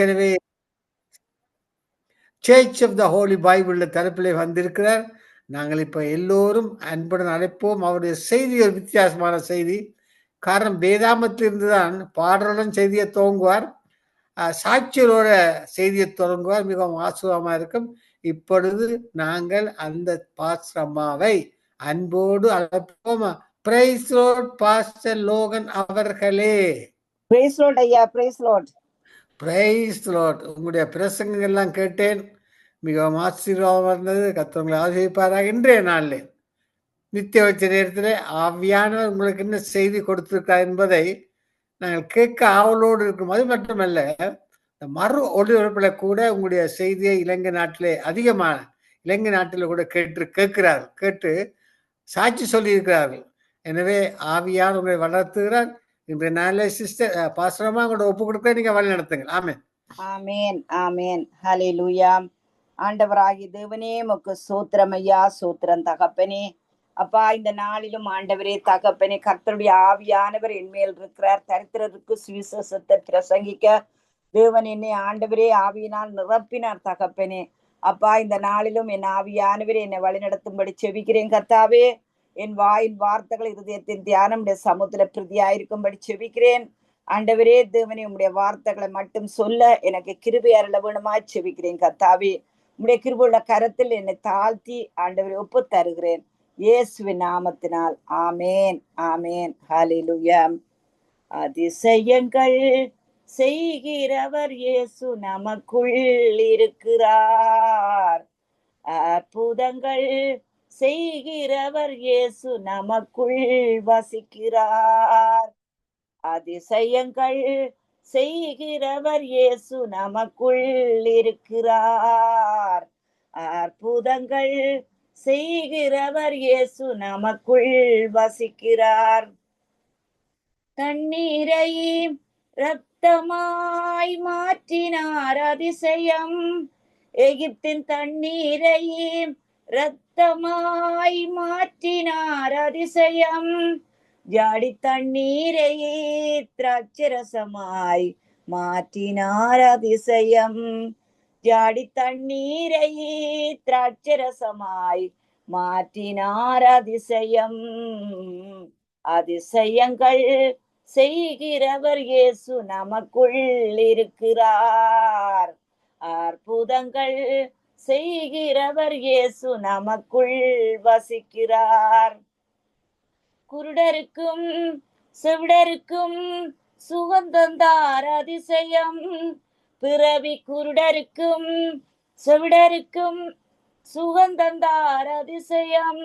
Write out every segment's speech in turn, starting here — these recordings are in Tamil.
ஏற்கனவே church of the holy bible தரப்பிலே வந்திருக்கிறார். நாங்கள் இப்போ எல்லோரும் அன்புடன் அழைப்போம். அவருடைய செய்தி ஒரு வித்தியாசமான செய்தி. காரணம் வேதாமத்திலிருந்து தான் பாடலுடன் செய்தியை துவங்குவார். சாட்சியரோட செய்தியை தொடங்குவார் மிகவும் ஆசுவமாக இருக்கும். இப்பொழுது நாங்கள் அந்த பாஸ்ரம்மாவை அன்போடு அழைப்போம். பிரைஸ் ரோட் பாஸ்டர் லோகன் அவர்களே. பிரைஸ் ரோட் ஐயா பிரைஸ் ரோட் பிரைஸ் லார்ட் உங்களுடைய பிரசங்கங்கள் எல்லாம் கேட்டேன். மிகவும் ஆசீர்வாதம் இருந்தது கத்தவங்களை ஆசிரிப்பாராக இன்றைய நாளில் நித்திய வச்ச நேரத்தில் ஆவியானவர் உங்களுக்கு என்ன செய்தி கொடுத்துருக்கா என்பதை நாங்கள் கேட்க ஆவலோடு இருக்கும் அது மட்டுமல்ல இந்த மறு ஒளிபரப்பில் கூட உங்களுடைய செய்தியை இலங்கை நாட்டிலே அதிகமான இலங்கை நாட்டில் கூட கேட்டு கேட்கிறார்கள் கேட்டு சாட்சி சொல்லியிருக்கிறார்கள். எனவே ஆவியான உங்களை வளர்த்துகிறார். இன்றைய நாளில் சிஸ்டர் பாசனமாக உங்களோட ஒப்பு கொடுக்க நீங்க வழி நடத்துங்க ஆமே ஆமேன் ஆமேன். ஹலே லூயா ஆண்டவராகி தேவனே உமக்கு சூத்திரம் ஐயா சூத்திரம் தகப்பனே. அப்பா இந்த நாளிலும் ஆண்டவரே தகப்பனே கர்த்தருடைய ஆவியானவர் என்மேல் இருக்கிறார். தரித்திரருக்கு சுவிசேஷத்தை பிரசங்கிக்க தேவன் என்னை ஆண்டவரே ஆவியினால் நிரப்பினார் தகப்பனே. அப்பா இந்த நாளிலும் என் ஆவியானவரே என்னை வழிநடத்தும்படி செவிக்கிறேன் கர்த்தாவே. என் வாயின் வார்த்தைகள் இருதயத்தின் தியானம் உடைய சமூகத்துல பிரதியாயிருக்கும்படி செபிக்கிறேன். ஆண்டவரே தேவனே உம்முடைய வார்த்தைகளை மட்டும் சொல்ல எனக்கு கிருபை அருள வேணுமா செபிக்கிறேன் கத்தாவே உம்முடைய கிருபுள்ள கரத்தில் என்னை தாழ்த்தி ஆண்டவரை ஒப்பு தருகிறேன். இயேசுவின் நாமத்தினால். ஆமேன். ஆமேன். ஹலிலுயம் அதிசயங்கள் செய்கிறவர் இயேசு நமக்குள் இருக்கிறார். அற்புதங்கள் செய்கிறவர் இயேசு நமக்குள் வசிக்கிறார். அதிசயங்கள் செய்கிறவர் இயேசு நமக்குள் இருக்கிறார். அற்புதங்கள் செய்கிறவர் இயேசு நமக்குள் வசிக்கிறார். தண்ணீரையும் ரத்தமாய் மாற்றினார் அதிசயம். எகிப்தின் தண்ணீரையும் ரத்த ரத்தமாய் மாற்றினார் அதிசயம். ஜாடி தண்ணீரை திராட்சரசமாய் மாற்றினார் அதிசயம். ஜாடி தண்ணீரை திராட்சரசமாய் மாற்றினார் அதிசயம். அதிசயங்கள் செய்கிறவர் இயேசு நமக்குள் இருக்கிறார். அற்புதங்கள் செய்கிறவர் இயேசு நமக்குள் வசிக்கிறார். குருடருக்கும் செவிடருக்கும் சுகந்தந்தார் அதிசயம். பிறவி குருடருக்கும் செவிடருக்கும் சுகந்தந்தார் அதிசயம்.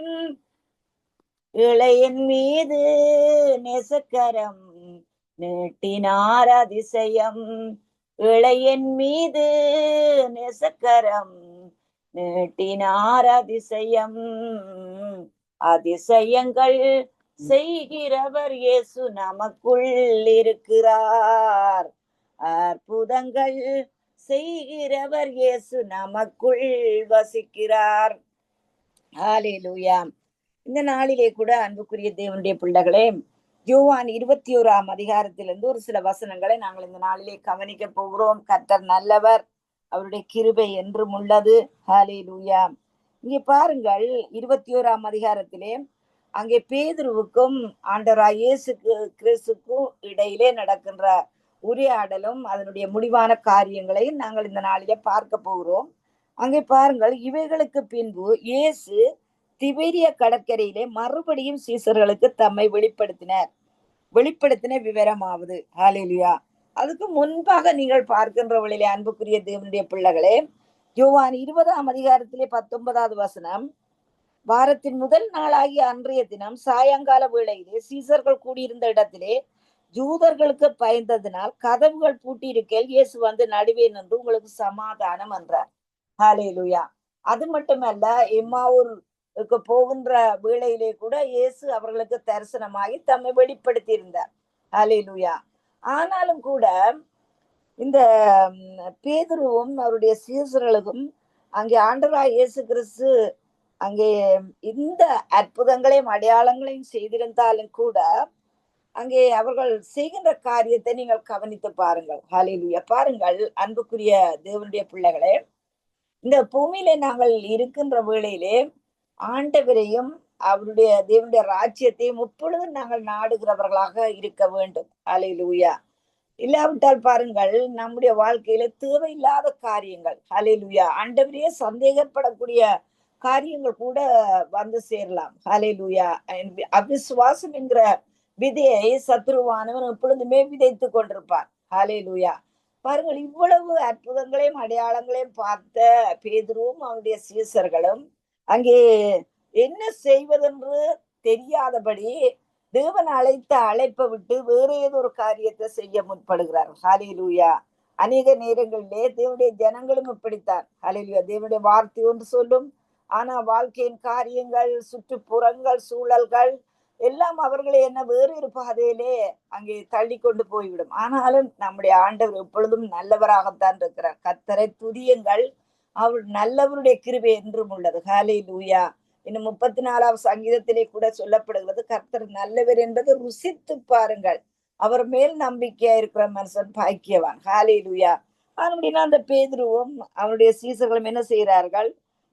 இளையன் மீது நெசக்கரம் நீட்டினார் அதிசயம். இளையன் மீது நெசக்கரம் நீட்டினார் அதிசயம். அதிசயங்கள் செய்கிறவர் இயேசு நமக்குள் இருக்கிறார். அற்புதங்கள் செய்கிறவர் இயேசு நமக்குள் வசிக்கிறார். ஹalleluya. இந்த நாளிலே கூட அன்புக்குரிய தேவனுடைய பிள்ளைகளே யோவான் இருபத்தி ஓராம் அதிகாரத்திலிருந்து ஒரு சில வசனங்களை நாங்கள் இந்த நாளிலே கவனிக்க போகிறோம். கர்த்தர் நல்லவர் அவருடைய கிருபை என்றும் உள்ளது. ஹalleluya. இங்கே பாருங்கள் இருபத்தி ஓராம் அதிகாரத்திலே அங்கே பேதுருவுக்கும் ஆண்டவராய் இயேசு கிறிஸ்துக்கும் இடையிலே நடக்கின்ற உரையாடலும் அதனுடைய முடிவான காரியங்களையும் நாங்கள் இந்த நாளிலே பார்க்க போகிறோம். அங்கே பாருங்கள் இவைகளுக்கு பின்பு இயேசு திபேரிய கடற்கரையிலே மறுபடியும் சீசர்களுக்கு தம்மை வெளிப்படுத்தினார். வெளிப்படுத்தின விவரமாவது. ஹாலேலியா அதுக்கு முன்பாக நீங்கள் பார்க்கின்றவளிலே அன்புக்குரிய தேவனுடைய பிள்ளைகளே யோவான் இருபதாம் அதிகாரத்திலே பத்தொன்பதாவது வசனம். வாரத்தின் முதல் நாளாகிய அன்றைய தினம் சாயங்கால வேளையிலே சீசர்கள் கூடியிருந்த இடத்திலே ஜூதர்களுக்கு பயந்ததினால் கதவுகள் பூட்டியிருக்கையில் இயேசு வந்து நடுவே நின்று உங்களுக்கு சமாதானம் என்றார். ஹalleluya அது மட்டுமல்ல எம்மாவூர் போகின்ற வேளையிலே கூட இயேசு அவர்களுக்கு தரிசனமாகி தம்மை வெளிப்படுத்தி இருந்தார் அலையிலுயா ஆனாலும் கூட இந்த பேதுருவும் அவருடைய சீசர்களுக்கும் அங்கே ஆண்டராய் இயேசு கிறிஸ்து அங்கே இந்த அற்புதங்களையும் அடையாளங்களையும் செய்திருந்தாலும் கூட அங்கே அவர்கள் செய்கின்ற காரியத்தை நீங்கள் கவனித்து பாருங்கள். ஹாலிலுயா பாருங்கள் அன்புக்குரிய தேவனுடைய பிள்ளைகளே இந்த பூமியிலே நாங்கள் இருக்கின்ற வேளையிலே ஆண்டவரையும் அவருடைய தேவனுடைய ராஜ்யத்தையும் முப்பொழுதும் நாங்கள் நாடுகிறவர்களாக இருக்க வேண்டும். ஹalleluya. இல்லாவிட்டால் பாருங்கள் நம்முடைய வாழ்க்கையில தேவையில்லாத காரியங்கள். ஹalleluya. ஆண்டவரையே சந்தேகப்படக்கூடிய காரியங்கள் கூட வந்து சேரலாம். ஹalleluya. அவிசுவாசம் என்கிற விதையை சத்ருவானவன் எப்பொழுதுமே விதைத்து கொண்டிருப்பார் ஹalleluya. பாருங்கள் இவ்வளவு அற்புதங்களையும் அடையாளங்களையும் பார்த்த பேதுருவும் அவனுடைய சீசர்களும் அங்கே என்ன செய்வதென்று தெரியாதபடி தேவன் அழைத்த அழைப்பை விட்டு வேற ஏதோ ஒரு காரியத்தை செய்ய முற்படுகிறார். ஹாலிலூயா அநேக நேரங்களிலே தேவனுடைய ஜனங்களும் இப்படித்தான். ஹalleluya தேவனுடைய வார்த்தை ஒன்று சொல்லும். ஆனா வாழ்க்கையின் காரியங்கள் சுற்றுப்புறங்கள் சூழல்கள் எல்லாம் அவர்களை என்ன வேறு ஒரு பாதையிலே அங்கே தள்ளி கொண்டு போய்விடும். ஆனாலும் நம்முடைய ஆண்டவர் எப்பொழுதும் நல்லவராகத்தான் இருக்கிறார். கத்தரை துதியுங்கள். அவர் நல்லவருடைய கிருபை என்றும் உள்ளது. ஹாலே லூயா இன்னும் முப்பத்தி நாலாவது சங்கீதத்திலே கூட சொல்லப்படுகிறது கர்த்தர் நல்லவர் என்பது ருசித்து பாருங்கள். அவர் மேல் நம்பிக்கையா இருக்கிற மனுஷன் பாக்கியவான். ஹாலே லூயா அப்படின்னா அந்த பேதுருவும் அவருடைய சீசர்களும் என்ன செய்கிறார்கள்?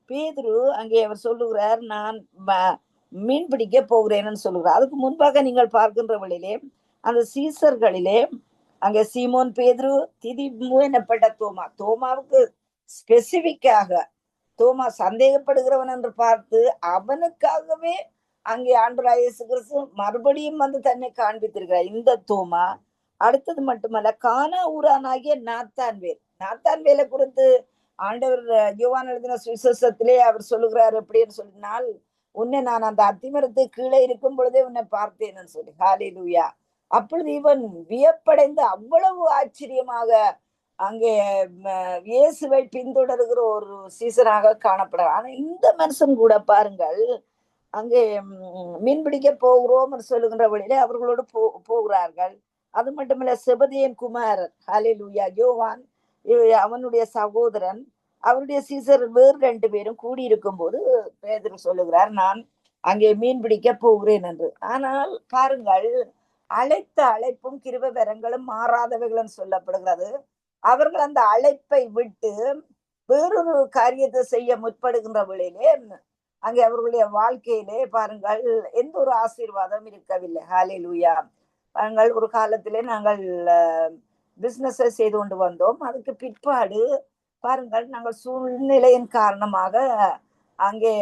பேதுரு அங்கே அவர் சொல்லுகிறார் நான் ம- மீன் பிடிக்க போகிறேன்னு சொல்லுகிறார். அதுக்கு முன்பாக நீங்கள் பார்க்கின்ற வழியிலே அந்த சீசர்களிலே அங்கே சீமோன் பேதுரு திதி எனப்பட்ட தோமா? தோமாவுக்கு ஸ்பெசிபிக்காக தோமா சந்தேகப்படுகிறவன் என்று பார்த்து அவனுக்காகவே அங்கே ஆண்டவர் இயேசு கிறிஸ்து மறுபடியும் வந்து தன்னை காண்பித்திருக்கிறார். இந்த தோமா அடுத்தது மட்டுமல்ல கானா ஊரானாகிய நாத்தான்வேல். நாத்தான்வேலை குறித்து ஆண்டவர் யுவான் எழுதின சுவிசேஷத்திலே அவர் சொல்லுகிறார் எப்படின்னு சொல்லினால் உன்னை நான் அந்த அத்திமரத்து கீழே இருக்கும் பொழுதே உன்னை பார்த்தேன்னு சொல்லி. ஹாலேலூயா அப்பொழுது இவன் வியப்படைந்து அவ்வளவு ஆச்சரியமாக அங்கே இயேசுவை பின்தொடர்கிற ஒரு சீசனாக காணப்படுறார் ஆனா இந்த மனுஷன் கூட பாருங்கள் அங்கே மீன்பிடிக்க மீன் பிடிக்க போகிறோம் என்று சொல்லுகின்ற வழியிலே அவர்களோடு போ போகிறார்கள். அது மட்டுமல்ல செபதியன் குமாரர் ஹalleluya யோவான் அவனுடைய சகோதரன் அவருடைய சீசர் வேறு ரெண்டு பேரும் கூடியிருக்கும் போது பேதர் சொல்லுகிறார் நான் அங்கே மீன் பிடிக்க போகிறேன் என்று. ஆனால் பாருங்கள் அழைத்த அழைப்பும் கிருப வரங்களும் மாறாதவைகளும் சொல்லப்படுகிறது. அவர்கள் அந்த அழைப்பை விட்டு வேறொரு காரியத்தை செய்ய முற்படுகின்ற வேளையிலே அங்கே அவர்களுடைய வாழ்க்கையிலே பாருங்கள் எந்த ஒரு ஆசீர்வாதம் இருக்கவில்லை. ஹalleluya. பாருங்கள் ஒரு காலத்திலே நாங்கள் பிஸ்னஸை செய்து கொண்டு வந்தோம். அதுக்கு பிற்பாடு பாருங்கள் நாங்கள் சூழ்நிலையின் காரணமாக அங்கே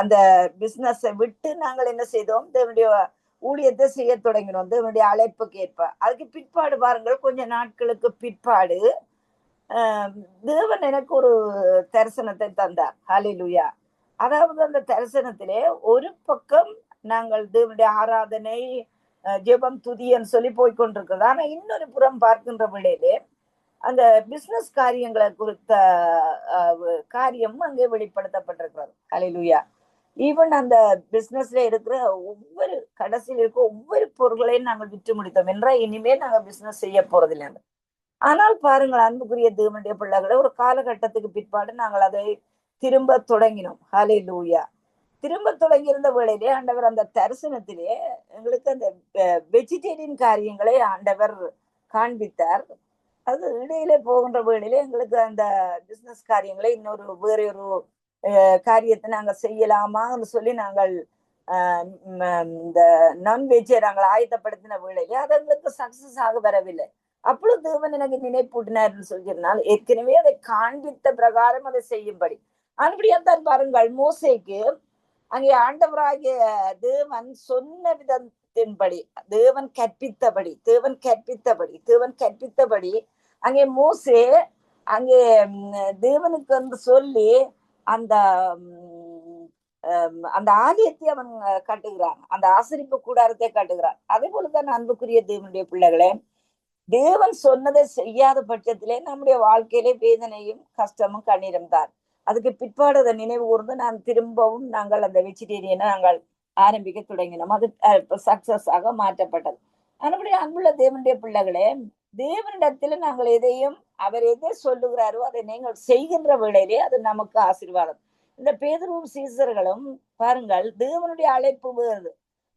அந்த பிஸ்னஸை விட்டு நாங்கள் என்ன செய்தோம்? தேவனுடைய ஊழியத்தை செய்ய தொடங்கினோம் தேவனுடைய அழைப்புக்கு ஏற்ப அதுக்கு பிற்பாடு பாருங்கள் கொஞ்ச நாட்களுக்கு பிற்பாடு தேவன் எனக்கு ஒரு தரிசனத்தை தந்தார். ஹலிலுயா அதாவது அந்த தரிசனத்திலே ஒரு பக்கம் நாங்கள் தேவனுடைய ஆராதனை ஜெபம் துதியன்னு சொல்லி போய்கொண்டிருக்கிறது ஆனா இன்னொரு புறம் பார்க்கின்ற வேளையிலே அந்த பிசினஸ் காரியங்களை குறித்த காரியமும் காரியம் அங்கே வெளிப்படுத்தப்பட்டிருக்கிறது. ஹலிலுயா ஈவன் அந்த பிசினஸ்ல இருக்கிற ஒவ்வொரு கடைசியில் இருக்க ஒவ்வொரு பொருட்களையும் நாங்கள் விற்று முடித்தோம் என்றால் இனிமேல் நாங்க பிசினஸ் செய்ய போறதில்லை ஆனால் பாருங்கள் அன்புக்குரிய தேவனுடைய பிள்ளைகளை ஒரு காலகட்டத்துக்கு பிற்பாடு நாங்கள் அதை திரும்ப தொடங்கினோம். ஹலே லூயா திரும்ப தொடங்கி இருந்த வேளையிலே ஆண்டவர் அந்த தரிசனத்திலே எங்களுக்கு அந்த வெஜிடேரியன் காரியங்களை ஆண்டவர் காண்பித்தார். அது இடையிலே போகின்ற வேளையிலே எங்களுக்கு அந்த பிசினஸ் காரியங்களை இன்னொரு வேறொரு காரியத்தை நாங்க செய்யலாமான்னு சொல்லி நாங்கள் இந்த நான்வெஜ்ஜை நாங்கள் ஆயத்தப்படுத்தின வேளையிலே அது எங்களுக்கு சக்சஸ் ஆக வரவில்லை. அப்பொழுது தேவன் எனக்கு நினைப்பூட்டினார்னு சொல்லியிருந்தால் ஏற்கனவே அதை காண்பித்த பிரகாரம் அதை செய்யும்படி. அப்படியாத்தான் பாருங்கள் மோசைக்கு அங்கே ஆண்டவராகிய தேவன் சொன்ன விதத்தின்படி தேவன் கற்பித்தபடி தேவன் கற்பித்தபடி தேவன் கற்பித்தபடி அங்கே மோசே அங்கே தேவனுக்கு வந்து சொல்லி அந்த அந்த ஆலயத்தை அவன் கட்டுகிறான். அந்த ஆசரிப்பு கூடாரத்தை கட்டுகிறான். அதே போலதான் அன்புக்குரிய தேவனுடைய பிள்ளைகளே தேவன் சொன்னதை செய்யாத பட்சத்திலே நம்முடைய வாழ்க்கையிலே வேதனையும் கஷ்டமும் கண்ணீரும் தான். அதுக்கு பிற்பாடு அதை நினைவு கூர்ந்து நான் திரும்பவும் நாங்கள் அந்த வெஜிடேரியனை நாங்கள் ஆரம்பிக்க தொடங்கினோம். அது சக்சஸ் ஆக மாற்றப்பட்டது. அதுபடி அன்புள்ள தேவனுடைய பிள்ளைகளே தேவனிடத்துல நாங்கள் எதையும் அவர் எதை சொல்லுகிறாரோ அதை நீங்கள் செய்கின்ற வேளையிலே அது நமக்கு ஆசீர்வாதம். இந்த பேதரும் சீசர்களும் பாருங்கள் தேவனுடைய அழைப்பு வேறு.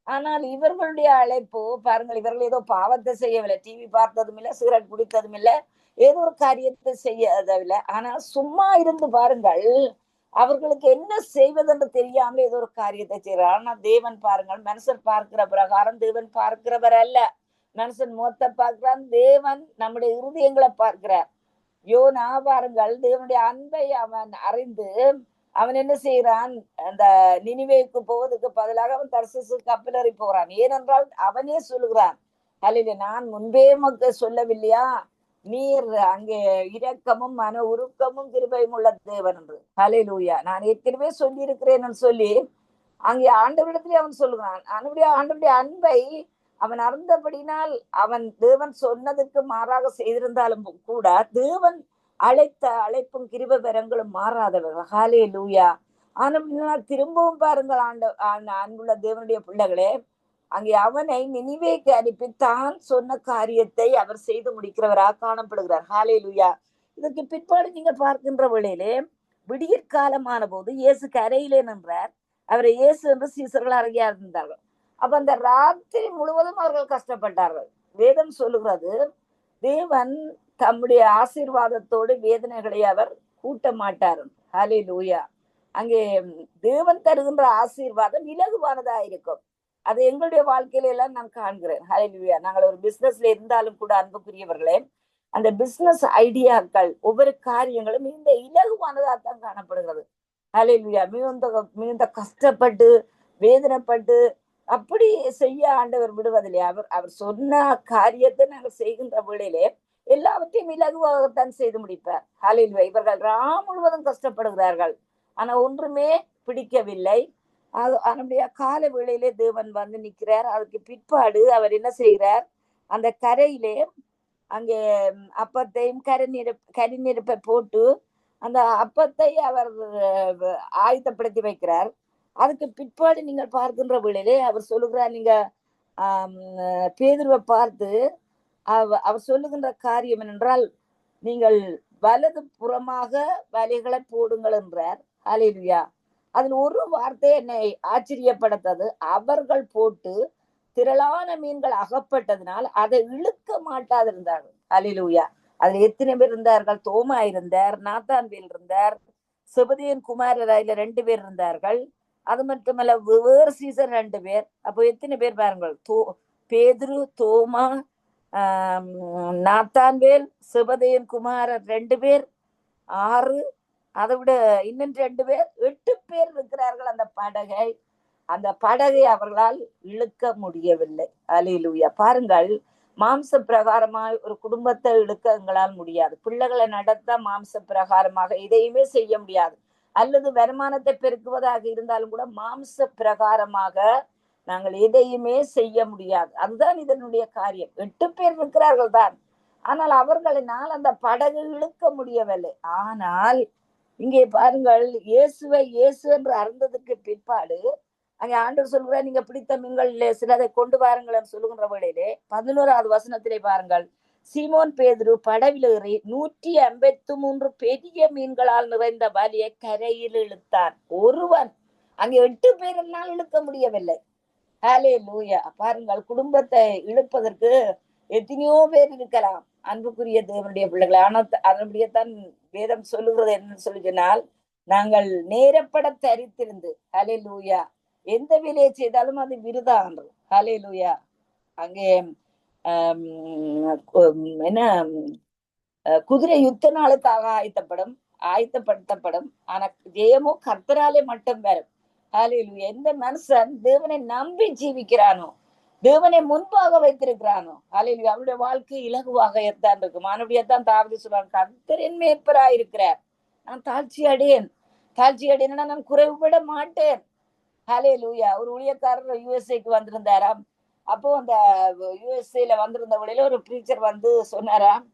ஆனால் இவர்களுடைய அழைப்பு பாருங்கள் இவர்கள் ஏதோ பாவத்தை செய்யவில்லை. டிவி பார்த்ததும் இல்லை சிகரெட் குடித்ததும் இல்லை ஏதோ ஒரு காரியத்தை செய்யவில்லை. ஆனால் சும்மா இருந்து பாருங்கள் அவர்களுக்கு என்ன செய்வதென்று தெரியாமல் ஏதோ ஒரு காரியத்தை செய்கிறார். ஆனா தேவன் பாருங்கள் மனுஷன் பார்க்கிற பிரகாரம் தேவன் பார்க்கிறவர் அல்ல. மனுஷன் முகத்தை பார்க்கிறான் தேவன் நம்முடைய இருதயங்களை பார்க்கிறார். யோனா பாருங்கள் தேவனுடைய அன்பை அவன் அறிந்து அவன் என்ன செய்யறான் அந்த நினைவேக்கு போவதற்கு பதிலாக அவன் தர்சசு கப்பலறி போறான் ஏனென்றால் அவனே சொல்லுகிறான் அல்ல நான் முன்பே மக்கள் சொல்லவில்லையா? நீர் அங்கே இரக்கமும் மன உருக்கமும் கிருபையும் உள்ள தேவன் என்று. ஹலிலூயா நான் ஏற்கனவே சொல்லி இருக்கிறேன் சொல்லி அங்கே ஆண்டவரிடத்திலே அவன் சொல்லுகிறான். அவனுடைய ஆண்டவருடைய அன்பை அவன் அறிந்தபடினால் அவன் தேவன் சொன்னதுக்கு மாறாக செய்திருந்தாலும் கூட தேவன் அழைத்த அழைப்பும் கிருப பெறங்களும் மாறாதவர்கள். ஹாலே லூயா ஆனால் திரும்பவும் பாருங்கள் ஆண்ட அன்புள்ள தேவனுடைய பிள்ளைகளே அங்கே அவனை நினைவேக்கு அனுப்பி தான் சொன்ன காரியத்தை அவர் செய்து முடிக்கிறவராக காணப்படுகிறார். ஹாலே லூயா இதற்கு பிற்பாடு நீங்க பார்க்கின்ற வேளையிலே விடியற் காலமான போது இயேசு கரையிலே நின்றார். அவரை இயேசு என்று சீசர்கள் அருகே இருந்தார்கள் அப்ப அந்த ராத்திரி முழுவதும் அவர்கள் கஷ்டப்பட்டார்கள். வேதம் சொல்லுகிறது தேவன் தம்முடைய ஆசீர்வாதத்தோடு வேதனைகளை அவர் கூட்ட மாட்டார் ஹலே லூயா அங்கே தேவன் தருகின்ற ஆசீர்வாதம் இலகுவானதா இருக்கும் அது எங்களுடைய வாழ்க்கையில எல்லாம் நான் காண்கிறேன். ஹலே லூயா நாங்கள் ஒரு பிசினஸ்ல இருந்தாலும் கூட அன்புக்குரியவர்களே அந்த பிசினஸ் ஐடியாக்கள் ஒவ்வொரு காரியங்களும் இந்த இலகுவானதா தான் காணப்படுகிறது. ஹலே லூயா மிகுந்த மிகுந்த கஷ்டப்பட்டு வேதனைப்பட்டு அப்படி செய்ய ஆண்டவர் விடுவதில்லை. அவர் அவர் சொன்ன காரியத்தை நாங்கள் செய்கின்ற வேளையிலே எல்லாவற்றையும் இலகுவாகத்தான் செய்து முடிப்பார். ஹலில் இவர்கள் ராம் முழுவதும் கஷ்டப்படுகிறார்கள். ஆனா ஒன்றுமே பிடிக்கவில்லை. அது அதனுடைய கால வேளையிலே தேவன் வந்து நிற்கிறார். அதுக்கு பிற்பாடு அவர் என்ன செய்கிறார்? அந்த கரையிலே அங்கே அப்பத்தையும் கரிநீர கரிநீரப்பை போட்டு அந்த அப்பத்தை அவர் ஆயத்தப்படுத்தி வைக்கிறார். அதுக்கு பிற்பாடு நீங்கள் பார்க்கின்ற வேளையிலே அவர் சொல்லுகிறார் நீங்க ஆஹ் பேதுருவை பார்த்து அவர் சொல்லுகின்ற காரியம் என்னென்றால் நீங்கள் வலது புறமாக வலைகளை போடுங்கள் என்றார். அலிலுயா அதில் ஒரு வார்த்தை என்னை ஆச்சரியப்படுத்தது. அவர்கள் போட்டு திரளான மீன்கள் அகப்பட்டதுனால் அதை இழுக்க மாட்டாதிருந்தார்கள் அலிலுயா அதுல எத்தனை பேர் இருந்தார்கள்? தோமா இருந்தார் நாத்தான்வேல் இருந்தார் சிவதியன் குமாரர் அதுல ரெண்டு பேர் இருந்தார்கள். அது மட்டுமல்ல வேறு சீசன் ரெண்டு பேர். அப்போ எத்தனை பேர் பாருங்கள்? தோ பேதுரு தோமா நாத்தான்வேல் சிவதேயன் குமாரர் ரெண்டு பேர் ஆறு அதை விட இன்னும் ரெண்டு பேர் எட்டு பேர் இருக்கிறார்கள் அந்த படகை. அந்த படகை அவர்களால் இழுக்க முடியவில்லை. அலிலுயா பாருங்கள் மாம்ச பிரகாரமாக ஒரு குடும்பத்தை இழுக்க எங்களால் முடியாது. பிள்ளைகளை நடத்த மாம்ச பிரகாரமாக இதையுமே செய்ய முடியாது. அல்லது வருமானத்தை பெருக்குவதாக இருந்தாலும் கூட மாம்ச பிரகாரமாக நாங்கள் எதையுமே செய்ய முடியாது. அதுதான் இதனுடைய காரியம். எட்டு பேர் இருக்கிறார்கள் தான். ஆனால் அவர்களினால் அந்த படகு இழுக்க முடியவில்லை. ஆனால் இங்கே பாருங்கள் இயேசுவை இயேசு என்று அறிந்ததுக்கு பிற்பாடு அங்கே ஆண்டவர் சொல்கிறார் நீங்க பிடித்த மீன்கள் சிலதை கொண்டு வாருங்கள் சொல்லுகின்ற வேளையிலே பதினோராவது வசனத்திலே பாருங்கள் சீமோன் பேதுரு படவில் ஏறி நூற்றி ஐம்பத்தி மூன்று பெரிய மீன்களால் நிறைந்த வலியை கரையில் இழுத்தான். ஒருவன். அங்கே எட்டு பேரெல்லாம் இழுக்க முடியவில்லை. ஹாலே லூயா பாருங்கள் குடும்பத்தை இழுப்பதற்கு எத்தனையோ பேர் இருக்கலாம். அன்புக்குரிய தேவனுடைய பிள்ளைகளை ஆனால் அதனுடையத்தான் வேதம் சொல்லுகிறது என்னன்னு சொல்லி சொன்னால் நாங்கள் நேரப்பட தரித்திருந்து ஹலே லூயா எந்த வேலையை செய்தாலும் அது விருதான்று ஹலே லூயா அங்கே என்ன குதிரை யுத்த நாளுக்காக ஆயத்தப்படும் ஆயத்தப்படுத்தப்படும். ஆனா ஜெயமோ கர்த்தராலே மட்டும் வரும் ஹாலிலு எந்த மனுஷன் தேவனை நம்பி ஜீவிக்கிறானோ தேவனை முன்பாக வைத்திருக்கிறானோ ஹாலிலு அவருடைய வாழ்க்கை இலகுவாக தான் இருக்கும். மாணவியத்தான் தாவதி சொல்றாங்க கர்த்தரின் மேற்பரா இருக்கிறார். நான் தாழ்ச்சி அடையேன். தாழ்ச்சி அடையேன்னா நான் குறைவுபட மாட்டேன். ஹலே லூயா ஒரு ஊழியக்காரர் யூஎஸ்ஏக்கு வந்திருந்தாராம். அப்போ அந்த யூஎஸ்ஏல வந்திருந்த வழியில ஒரு ப்ரீச்சர் வந்து சொன்னாராம்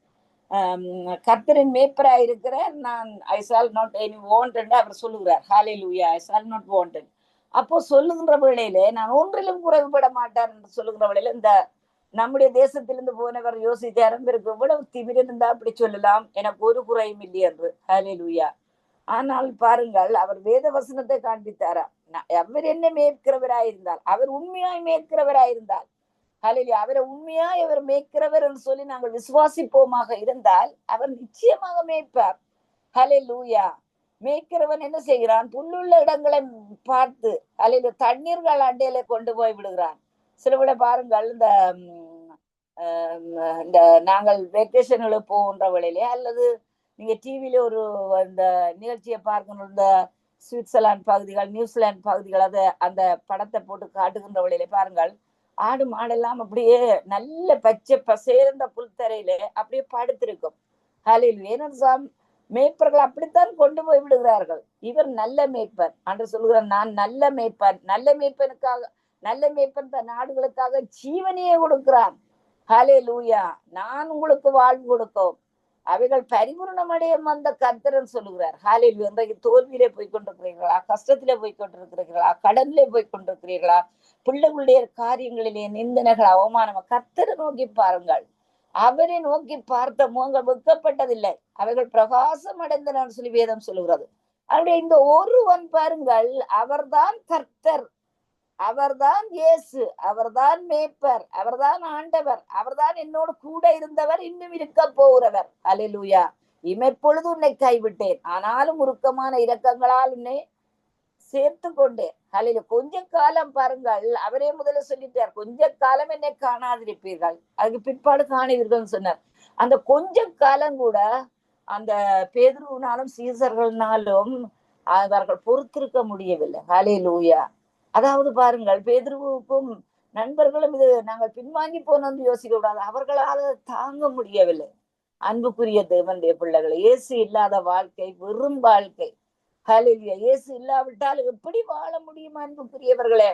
கர்த்தரின் மேப்பரா இருக்கிற நான் ஐ சால் நாட் எனி வாண்டட் அவர் சொல்லுகிறார். ஹாலே லூயா ஐ சால் நாட் வாண்டட் அப்போ சொல்லுகின்ற வேளையில நான் ஒன்றிலும் குறைவுபட மாட்டார் என்று சொல்லுகிற வேளையில இந்த நம்முடைய தேசத்திலிருந்து போனவர் யோசிச்சாரம் இருக்கு இவ்வளவு திமிர் இருந்தா அப்படி சொல்லலாம். எனக்கு ஒரு குறையும் இல்லை என்று. ஹாலே லூயா ஆனால் பாருங்கள் அவர் வேத வசனத்தை காண்பித்தாரா அவர் என்ன மேய்க்கிறவராயிருந்தால் அவர் உண்மையாய் மேய்க்கிறவராயிருந்தால் ஹலிலி அவரை உண்மையாய் அவர் மேய்க்கிறவர் என்று சொல்லி நாங்கள் விசுவாசிப்போமாக இருந்தால் அவர் நிச்சயமாக மேய்ப்பார். ஹalleluya. மேய்க்கிறவன் என்ன செய்கிறான்? புல்லுள்ள இடங்களை பார்த்து அல்லது தண்ணீர்கள் அண்டையில கொண்டு போய் விடுகிறான். சில விட பாருங்கள் இந்த ஆஹ், இந்த நாங்கள் வெக்கேஷன்களுக்கு போகின்ற வழியிலே அல்லது நீங்க டிவில ஒரு இந்த நிகழ்ச்சியை பார்க்கணும். இந்த சுவிட்சர்லாந்து பகுதிகள் நியூசிலாந்து பகுதிகள் அதை அந்த படத்தை போட்டு காட்டுகின்ற வழியில பாருங்கள். ஆடு மாடெல்லாம் அப்படியே நல்ல பச்சை பசேர்ந்த புல்தரையில அப்படியே படுத்திருக்கும். ஹலில் வேணும் மேய்ப்பர்கள் அப்படித்தான் கொண்டு போய் விடுகிறார்கள். இவர் நல்ல மேய்ப்பன் என்று சொல்கிறார் நான் நல்ல மேய்ப்பன். நல்ல மேய்ப்பனுக்காக நல்ல மேய்ப்பன் தன் நாடுகளுக்காக ஜீவனையே கொடுக்கிறான். ஹலே லூயா நான் உங்களுக்கு வாழ்வு கொடுக்கும் அவைகள் பரிபூர்ணமடைய வந்த கர்த்தரன் சொல்லுகிறார். ஹாலில் இன்றைக்கு தோல்வியிலே போய் கொண்டிருக்கிறீர்களா கஷ்டத்திலே போய் கொண்டிருக்கிறீர்களா கடனிலே போய் கொண்டிருக்கிறீர்களா பிள்ளைகளுடைய காரியங்களிலே நிந்தனைகள் அவமானம். கர்த்தரை நோக்கி பாருங்கள். அவரை நோக்கி பார்த்த முகங்கள் வெக்கப்பட்டதில்லை அவைகள் பிரகாசம் அடைந்தன சொல்லி வேதம் சொல்லுகிறது. அவருடைய இந்த ஒருவன் பாருங்கள் அவர்தான் கர்த்தர். அவர்தான் இயேசு அவர்தான் மேய்ப்பர் அவர்தான் ஆண்டவர் அவர்தான் என்னோடு கூட இருந்தவர் இன்னும் இருக்க போகிறவர். அலிலுயா இமைப்பொழுது உன்னை கைவிட்டேன். ஆனாலும் உருக்கமான இரக்கங்களால் உன்னை சேர்த்து கொண்டேன். அலில கொஞ்ச காலம் பாருங்கள் அவரே முதல்ல சொல்லிட்டார் கொஞ்ச காலம் என்னை காணாதிருப்பீர்கள். அதுக்கு பிற்பாடு காணுவீர்கள் சொன்னார். அந்த கொஞ்ச காலம் கூட அந்த பேதுருவினாலும் சீசர்கள்னாலும் அவர்கள் பொறுத்திருக்க முடியவில்லை. ஹலே லூயா அதாவது பாருங்கள் பேதுருவுக்கும் நண்பர்களும் இது நாங்கள் பின்வாங்கி போனோம் யோசிக்க கூடாது. அவர்களால் தாங்க முடியவில்லை. அன்புக்குரிய தேவனுடைய பிள்ளைகளை இயேசு இல்லாத வாழ்க்கை வெறும் வாழ்க்கை. ஹாலிலியா இயேசு இல்லாவிட்டால் எப்படி வாழ முடியும் அன்புக்குரியவர்களே?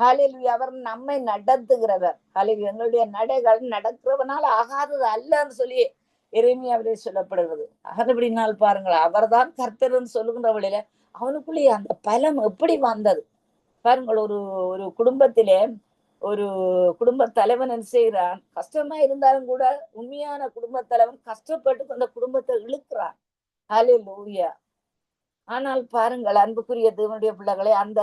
ஹலிலியா அவர் நம்மை நடத்துகிறவர். ஹலிலியா எங்களுடைய நடைகள் நடக்கிறவனால் ஆகாதது அல்லன்னு சொல்லி இறைமையாவிலே சொல்லப்படுகிறது. அகனபடினால் பாருங்கள் அவர்தான் கர்த்தர்னு சொல்லுகின்ற வழியில அவனுக்குள்ளேயே அந்த பலம் எப்படி வந்தது? பாருங்கள் ஒரு ஒரு குடும்பத்திலே ஒரு குடும்ப தலைவன் என்ன செய்யறான் கஷ்டமா இருந்தாலும் கூட உண்மையான குடும்ப தலைவன் கஷ்டப்பட்டு அந்த குடும்பத்தை இழுக்கிறான். ஹலே லூயா ஆனால் பாருங்கள் அன்புக்குரிய தேவனுடைய பிள்ளைகளே அந்த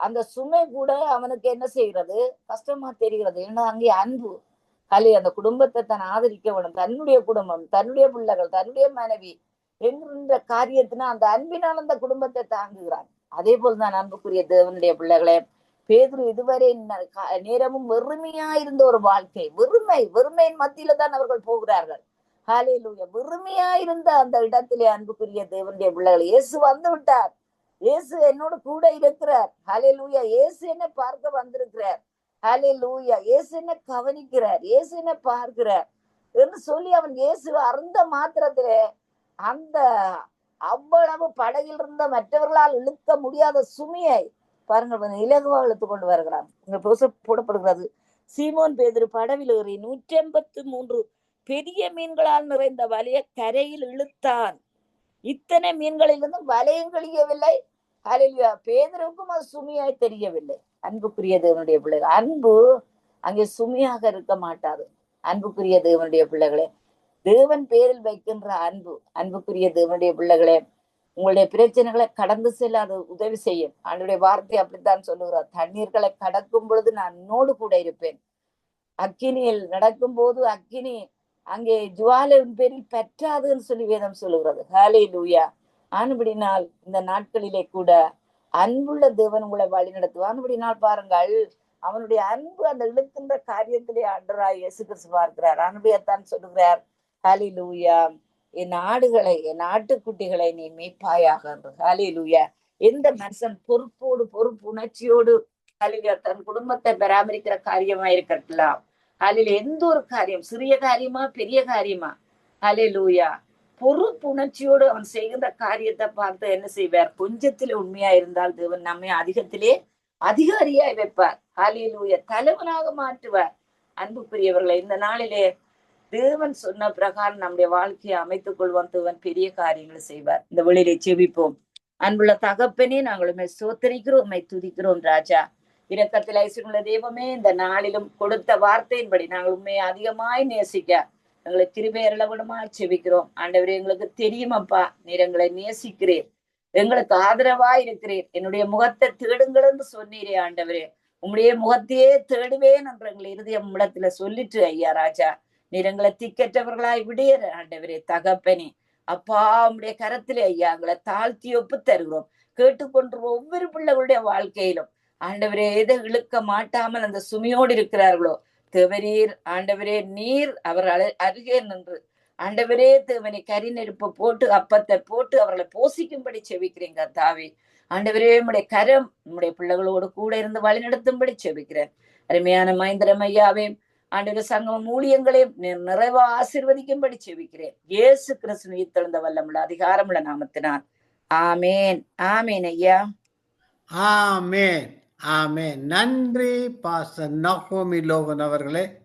அந்த சுமை கூட அவனுக்கு என்ன செய்கிறது? கஷ்டமா தெரிகிறது. ஏன்னா அங்கே அன்பு. ஹலே அந்த குடும்பத்தை தான் ஆதரிக்க வேணும் தன்னுடைய குடும்பம் தன்னுடைய பிள்ளைகள் தன்னுடைய மனைவி என்கின்ற காரியத்தினா அந்த அன்பினால் அந்த குடும்பத்தை தாங்குகிறான். அதே போல்தான் அன்புக்குரிய தேவனுடைய பிள்ளைகளே பேதுரு இதுவரை நேரமும் வெறுமையா இருந்த ஒரு வாழ்க்கை வெறுமை வெறுமையின் மத்தியில தான் அவர்கள் போகிறார்கள். ஹalleluya. வெறுமையா இருந்த அந்த இடத்திலே அன்புக்குரிய தேவனுடைய பிள்ளைகள் இயேசு வந்து விட்டார் இயேசு என்னோட கூட இருக்கிறார். ஹalleluya. இயேசு என்ன பார்க்க வந்திருக்கிறார். லூயா இயேசு என்ன கவனிக்கிறார். இயேசு என்ன பார்க்கிறார். என்று சொல்லி அவன் இயேசு அருந்த மாத்திரத்திலே அந்த அவ்வளவு படகில் இருந்த மற்றவர்களால் இழுக்க முடியாத சுமையை பாருங்கள் இலகுவாக இழுத்து கொண்டு வருகிறான். இங்க புதுசு போடப்படுகிறது. சீமோன் பேதுரு படவில் ஏறி நூற்றி எண்பத்து மூன்று பெரிய மீன்களால் நிறைந்த வலையை கரையில் இழுத்தான். இத்தனை மீன்களிலிருந்து வலையும் கழியவில்லை. ஹalleluya பேதருக்கும் அது சுமையாய் தெரியவில்லை. அன்புக்குரிய தேவனுடைய பிள்ளைகள் அன்பு அங்கே சுமையாக இருக்க மாட்டாது. அன்புக்குரிய தேவனுடைய பிள்ளைகளே தேவன் பேரில் வைக்கின்ற அன்பு அன்புக்குரிய தேவனுடைய பிள்ளைகளே உங்களுடைய பிரச்சனைகளை கடந்து செல்ல அது உதவி செய்யும். ஆண்டுடைய வார்த்தை அப்படித்தான் சொல்லுகிறார். தண்ணீர்களை கடக்கும் பொழுது நான் உன்னோடு கூட இருப்பேன். அக்கினியில் நடக்கும் போது அக்கினி அங்கே ஜுவாலின் பேரில் பற்றாதுன்னு சொல்லி வேதம் சொல்லுகிறது. ஹாலே லூயா ஆனபடினால் இந்த நாட்களிலே கூட அன்புள்ள தேவன் உங்களை வழி நடத்துவார். ஆனபடினால் பாருங்கள் அவனுடைய அன்பு அந்த இழுக்கின்ற காரியத்திலே அன்றராய் இயேசு கிறிஸ்து பார்க்கிறார். அன்பையத்தான் சொல்லுகிறார் ஹாலே லூயா என் ஆடுகளை என் ஆட்டுக்குட்டிகளை நீ மீட்பாயாக என்று. லூயா எந்த மனுஷன் பொறுப்போடு பொறுப்பு உணர்ச்சியோடு ஹalleluya தன் குடும்பத்தை பராமரிக்கிற காரியமா இருக்கட்டும் அதில் எந்த ஒரு காரியம் சிறிய காரியமா பெரிய காரியமா? ஹalleluya. பொறுப்புணர்ச்சியோடு அவன் செய்கின்ற காரியத்தை பார்த்து என்ன செய்வார்? கொஞ்சத்திலே உண்மையா இருந்தால் தேவன் நம்மை அதிகத்திலே அதிகாரியாய் வைப்பார். ஹalleluya. தலைவனாக மாற்றுவார். அன்புக்குரியவர்களை இந்த நாளிலே தேவன் சொன்ன பிரகாரம் நம்முடைய வாழ்க்கையை அமைத்துக் கொள்வோம். தேவன் பெரிய காரியங்களை செய்வார். இந்த வழியிலே செவிப்போம் அன்புள்ள தகப்பனே நாங்கள் உண்மை சோத்தரிக்கிறோம் உண்மை துதிக்கிறோம் ராஜா. இரக்கத்தில் ஐசுள்ள தெய்வமே இந்த நாளிலும் கொடுத்த வார்த்தையின்படி நாங்கள் உண்மையை அதிகமாய் நேசிக்க எங்களை திருவேரளவிடமா செவிக்கிறோம் ஆண்டவரே எங்களுக்கு தெரியுமப்பா நீர் எங்களை நேசிக்கிறீர். எங்களுக்கு ஆதரவா இருக்கிறீர். என்னுடைய முகத்தை தேடுங்கள் என்று சொன்னீரே ஆண்டவரே. உம்முடைய முகத்தையே தேடுவேன் என்று எங்களை இருதயம் இடத்துல சொல்லிட்டு ஐயா ராஜா. நீர் எங்களை திக்கற்றவர்களாய் விடியற ஆண்டவரே தகப்பனே. அப்பா உடைய கரத்திலே ஐயா எங்களை தாழ்த்தி ஒப்பு தருகிறோம். கேட்டுக்கொண்டு ஒவ்வொரு பிள்ளைகளுடைய வாழ்க்கையிலும் ஆண்டவரே எதை இழுக்க மாட்டாமல் அந்த சுமையோடு இருக்கிறார்களோ தேவரீர் ஆண்டவரே நீர் அவர் அருகே நின்று ஆண்டவரே தேவனை கரி நெருப்பு போட்டு அப்பத்தை போட்டு அவர்களை போசிக்கும்படி செவிக்கிறேங்க கர்த்தாவே. ஆண்டவரே உடைய கரம் உம்முடைய பிள்ளைகளோடு கூட இருந்து வழிநடத்தும்படி செவிக்கிறேன் அருமையான மகேந்திரம் ஐயாவே ஆண்டவர் சங்கம் ஊழியங்களை நீர் நிறைவா ஆசீர்வதிக்கும்படி செவிக்கிறேன் இயேசு கிறிஸ்து உயிர்த்தெழுந்த வல்லமுள்ள அதிகாரமுள்ள நாமத்தினால். ஆமேன். ஆமேன் ஐயா. ஆமேன். ஆமேன். நன்றி பாச நகோமி லோகன் அவர்களே.